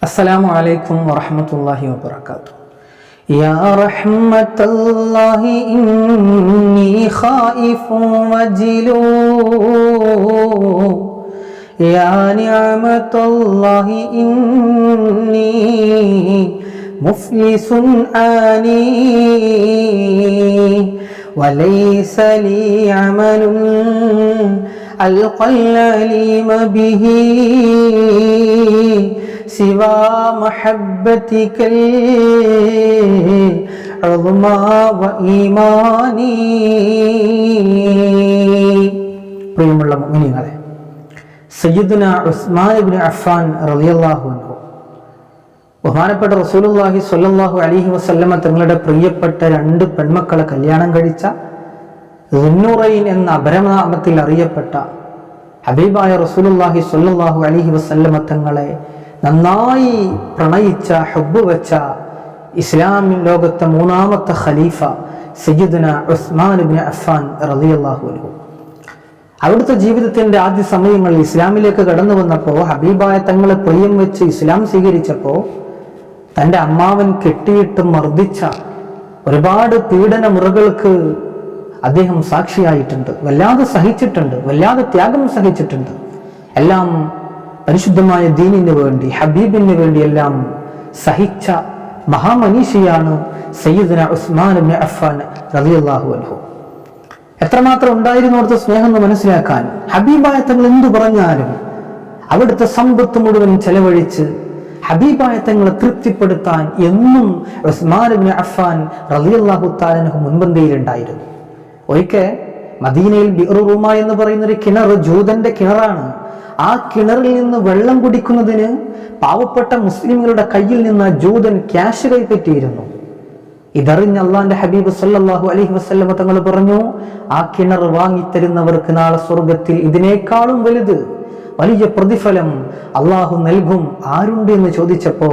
السلام عليكم ورحمة الله وبركاته. يا رحمة الله إني خائف وجلو يا نعمة الله إني مفلس آني وليس لي عمل ألقى العليم به. سوى محبتك العظمى وإيماني പ്രിയമുള്ള മുഅ്മിനീങ്ങളെ സയ്യിദുന ഉസ്മാൻ ഇബ്നു അഫ്ഫാൻ റളിയല്ലാഹു അൻഹു ബഹുമാനപ്പെട്ട റസൂലുള്ളാഹി സ്വല്ലല്ലാഹു അലൈഹി വസല്ലമ തങ്ങളുടെ പ്രിയപ്പെട്ട രണ്ട് പെൺമക്കളെ കല്യാണം കഴിച്ച ദുന്നൂറൈൻ എന്ന അപരനാമത്തിൽ അറിയപ്പെട്ട ഹബീബായ റസൂലുള്ളാഹി സ്വല്ലല്ലാഹു അലൈഹി വസല്ലമ തങ്ങളെ നന്നായി പ്രണയിച്ച ഹബ്ബ് വെച്ച ഇസ്ലാമിൻ ലോകത്തെ മൂന്നാമത്തെ ഖലീഫ സയ്യിദുന ഉസ്മാൻ ഇബ്നു അഫ്ഫാൻ റളിയല്ലാഹു അൻഹു. അവിടുത്തെ ജീവിതത്തിന്റെ ആദ്യ സമയങ്ങളിൽ ഇസ്ലാമിലേക്ക് കടന്നു വന്നപ്പോൾ ഹബീബായ തങ്ങളെ പ്രിയം വെച്ച് ഇസ്ലാം സ്വീകരിച്ചപ്പോൾ തന്റെ അമ്മാവൻ കെട്ടിയിട്ട് മർദ്ദിച്ച ഒരുപാട് പീഡന മുറകൾക്ക് അദ്ദേഹം സാക്ഷിയായിട്ടുണ്ട്. വല്ലാതെ സഹിച്ചിട്ടുണ്ട് വല്ലാതെ ത്യാഗം സഹിച്ചിട്ടുണ്ട്. എല്ലാം പരിശുദ്ധമായ ദീനിന് വേണ്ടി ഹബീബിന് വേണ്ടി എല്ലാം സഹിച്ച മഹാമനീഷിയാണ് സയ്യിദന ഉസ്മാൻ ഇബ്നു അഫ്ഫാൻ റളിയല്ലാഹു അൻഹു. എത്രമാത്രം ഉണ്ടായിരുന്നു അവിടുത്തെ സ്നേഹം എന്ന് മനസ്സിലാക്കാൻ? ഹബീബായ തങ്ങൾ എന്തു പറഞ്ഞാലും അവിടുത്തെ സമ്പത്ത് മുഴുവൻ ചെലവഴിച്ച് ഹബീബായ തങ്ങളെ തൃപ്തിപ്പെടുത്താൻ എന്നും ഉസ്മാൻ ഇബ്നു അഫ്ഫാൻ റളിയല്ലാഹു താലനഹു മുൻപന്തിയിലുണ്ടായിരുന്നു. ഒരിക്കൽ മദീനയിൽ ബിറുറൂമ എന്ന് പറയുന്ന ഒരു കിണർ ജൂതന്റെ കിണറാണ്. ആ കിണറിൽ നിന്ന് വെള്ളം കുടിക്കുന്നതിന് പാവപ്പെട്ട മുസ്ലിമുകളുടെ കയ്യിൽ നിന്ന് ജൂതൻ ക്യാഷ് കൈപ്പറ്റിയിരുന്നു. ഇതറിഞ്ഞ അള്ളാന്റെ ഹബീബ് സല്ലാഹു അലഹി വസല്ലമ തങ്ങൾ പറഞ്ഞു ആ കിണർ വാങ്ങിത്തരുന്നവർക്ക് നാളെ സ്വർഗത്തിൽ ഇതിനേക്കാളും വലുത്. വലിയ പ്രതിഫലം അള്ളാഹു നൽകും. ആരുണ്ട്? എന്ന് ചോദിച്ചപ്പോ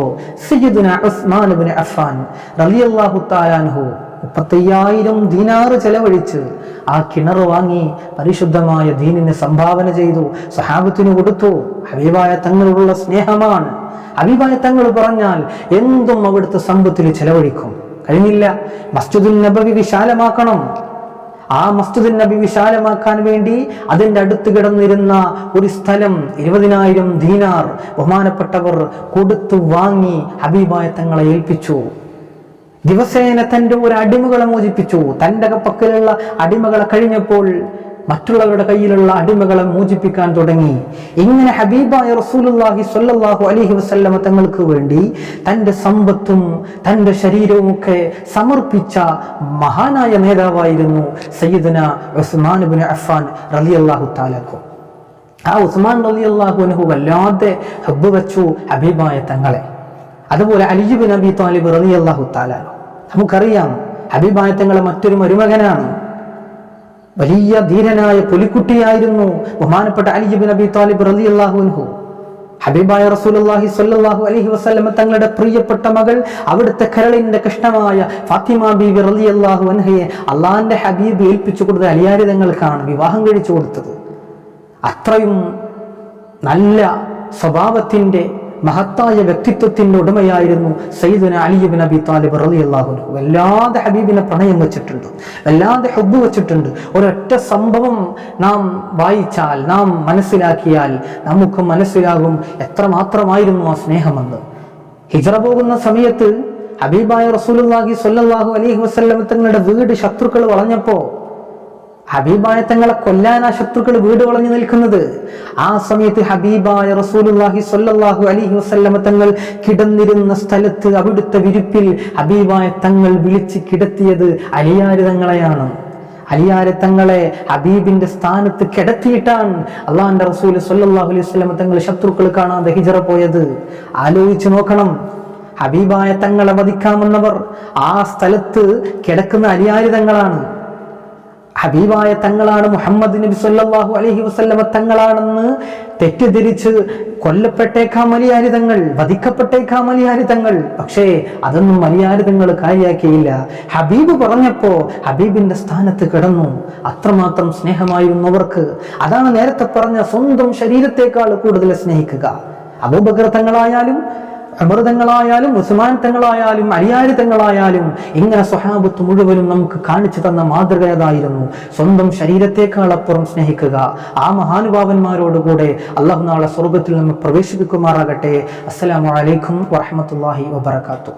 സയ്യിദുന ഉസ്മാൻ ഇബ്നു അഫ്ഫാൻ റളിയല്ലാഹു തആലാൻഹു മുപ്പത്തയ്യായിരം ദീനാറ് ചെലവഴിച്ച് ആ കിണർ വാങ്ങി പരിശുദ്ധമായ ദീനിനെ സംഭാവന ചെയ്തു. സഹാബത്തിന് കൊടുത്തു. ഹബീബായ തങ്ങളോടുള്ള സ്നേഹമാണ്. ഹബീബായ തങ്ങൾ പറഞ്ഞാൽ എന്തും അവിടുത്തെ സമ്പത്തിൽ ചെലവഴിക്കും. കഴിഞ്ഞില്ല. മസ്ജിദുൽ നബവി വിശാലമാക്കണം. ആ മസ്ജിദുൽ നബി വിശാലമാക്കാൻ വേണ്ടി അതിന്റെ അടുത്ത് കിടന്നിരുന്ന ഒരു സ്ഥലം ഇരുപതിനായിരം ദീനാർ ബഹുമാനപ്പെട്ടവർ കൊടുത്തു വാങ്ങി ഹബീബായ തങ്ങളെ ഏൽപ്പിച്ചു. ദിവസേന തന്റെ ഒരു അടിമകളെ മോചിപ്പിച്ചു. തന്റെ പക്കലുള്ള അടിമകളെ കഴിഞ്ഞപ്പോൾ മറ്റുള്ളവരുടെ കയ്യിലുള്ള അടിമകളെ മോചിപ്പിക്കാൻ തുടങ്ങി. ഇങ്ങനെ ഹബീബായ റസൂലുള്ളാഹി സ്വല്ലല്ലാഹു അലഹി വസ്ല്ലമ തങ്ങൾക്ക് വേണ്ടി തന്റെ സമ്പത്തും തന്റെ ശരീരവും ഒക്കെ സമർപ്പിച്ച മഹാനായ നേതാവായിരുന്നു സയ്യിദന ഉസ്മാൻ അഫാൻ അഫ്ഫാൻ റളിയല്ലാഹു താലഖു ആ ഉസ്മാൻ റളിയല്ലാഹു അൻഹു വല്ലാതെ ഹബ്ബ് വച്ചു ഹബീബായ തങ്ങളെ. അതുപോലെ അലിജുബിൻ അബി താലിബ് റളിയല്ലാഹു തആലാഹു നമുക്കറിയാം ഹബീബായ തങ്ങളെ മറ്റൊരു മരുമകനാണ്. വലിയ ധീരനായ പുലിക്കുട്ടിയായിരുന്നു ബഹുമാനപ്പെട്ട അലിജിബിൻ നബി താലിബ് റലി അൻഹു. ഹബീബായ റസൂലുള്ളാഹി സ്വല്ലല്ലാഹു അലൈഹി വസല്ലമ തങ്ങളുടെ പ്രിയപ്പെട്ട മകൾ അവിടുത്തെ കരളിന്റെ കഷ്ണമായ ഫാത്തിമ ബീവി റളിയല്ലാഹു അൻഹയെ അള്ളാഹിന്റെ ഹബീബ് ഏൽപ്പിച്ചു കൊടുത്ത അലിയാരിതങ്ങൾക്കാണ് വിവാഹം കഴിച്ചു കൊടുത്തത്. അത്രയും നല്ല സ്വഭാവത്തിന്റെ മഹത്തായ വ്യക്തിത്വത്തിന്റെ ഉടമയായിരുന്നു സയ്യിദുന അലിബിൻ അബി താലിബ് റളിയല്ലാഹു അൻഹു. വല്ലാതെ ഹബീബിനെ പ്രണയം വെച്ചിട്ടുണ്ട്. വല്ലാതെ ഹബ്ബ് വെച്ചിട്ടുണ്ട്. ഒരൊറ്റ സംഭവം നാം വായിച്ചാൽ നാം മനസ്സിലാക്കിയാൽ നമുക്ക് മനസ്സിലാകും എത്രമാത്രമായിരുന്നു ആ സ്നേഹമെന്ന്. ഹിജറ പോകുന്ന സമയത്ത് ഹബീബായ റസൂലുള്ളാഹി സ്വല്ലല്ലാഹു അലൈഹി വസല്ലം തങ്ങളുടെ വീട് ശത്രുക്കൾ വളഞ്ഞപ്പോ ഹബീബായ തങ്ങളെ കൊല്ലാൻ ആ ശത്രുക്കൾ വീട് വളഞ്ഞു നിൽക്കുന്നത്. ആ സമയത്ത് ഹബീബായ റസൂലുള്ളാഹി സ്വല്ലല്ലാഹു അലൈഹി വസല്ലമ തങ്ങൾ കിടന്നിരുന്ന സ്ഥലത്ത് അവിടുത്തെ വിരിപ്പിൽ ഹബീബായ തങ്ങൾ വിളിച്ച് കിടത്തിയത് അലിയാരി തങ്ങളെയാണ്. അലിയാരെ തങ്ങളെ ഹബീബിന്റെ സ്ഥാനത്ത് കിടത്തിയിട്ടാണ് അള്ളാഹിന്റെ റസൂൽ സല്ലല്ലാഹു അലൈഹി വസല്ലമ തങ്ങൾ ശത്രുക്കൾ കാണാതെ ഹിജറ പോയത്. ആലോചിച്ചു നോക്കണം. ഹബീബായ തങ്ങളെ വധിക്കാമെന്നവർ ആ സ്ഥലത്ത് കിടക്കുന്ന അലിയാരി തങ്ങളാണ്. ഹബീബായ തങ്ങളാണ് മുഹമ്മദ് നബി സല്ലാഹു അലഹി വസല്ലമ തങ്ങളാണെന്ന് തെറ്റിദ്ധരിച്ച് കൊല്ലപ്പെട്ടേക്കാം മലിയാരിതങ്ങൾ വധിക്കപ്പെട്ടേക്കാം മലിയാരിതങ്ങൾ. പക്ഷേ അതൊന്നും മലയാരിതങ്ങൾ കാര്യാക്കിയില്ല. ഹബീബ് പറഞ്ഞപ്പോൾ ഹബീബിന്റെ സ്ഥാനത്ത് കിടന്നു. അത്രമാത്രം സ്നേഹമായിരുന്നവർക്ക്. അതാണ് നേരത്തെ പറഞ്ഞ സ്വന്തം ശരീരത്തെക്കാൾ കൂടുതൽ സ്നേഹിക്കുക. അബൂബക്കർ തങ്ങളായാലും അമൃതങ്ങളായാലും ഉസ്മാൻ തങ്ങളായാലും ഇങ്ങനെ സ്വഹാബത്ത് മുഴുവനും നമുക്ക് കാണിച്ചു തന്ന മാതൃക ഏതായിരുന്നു? സ്വന്തം ശരീരത്തെക്കാൾ അപ്പുറം സ്നേഹിക്കുക. ആ മഹാനുഭാവന്മാരോടുകൂടെ അള്ളാഹു നാളെ സ്വർഗത്തിൽ നമ്മൾ പ്രവേശിപ്പിക്കുമാറാകട്ടെ. അസ്സലാമു അലൈക്കും വറഹമത്തല്ലാഹി വബർക്കാത്തു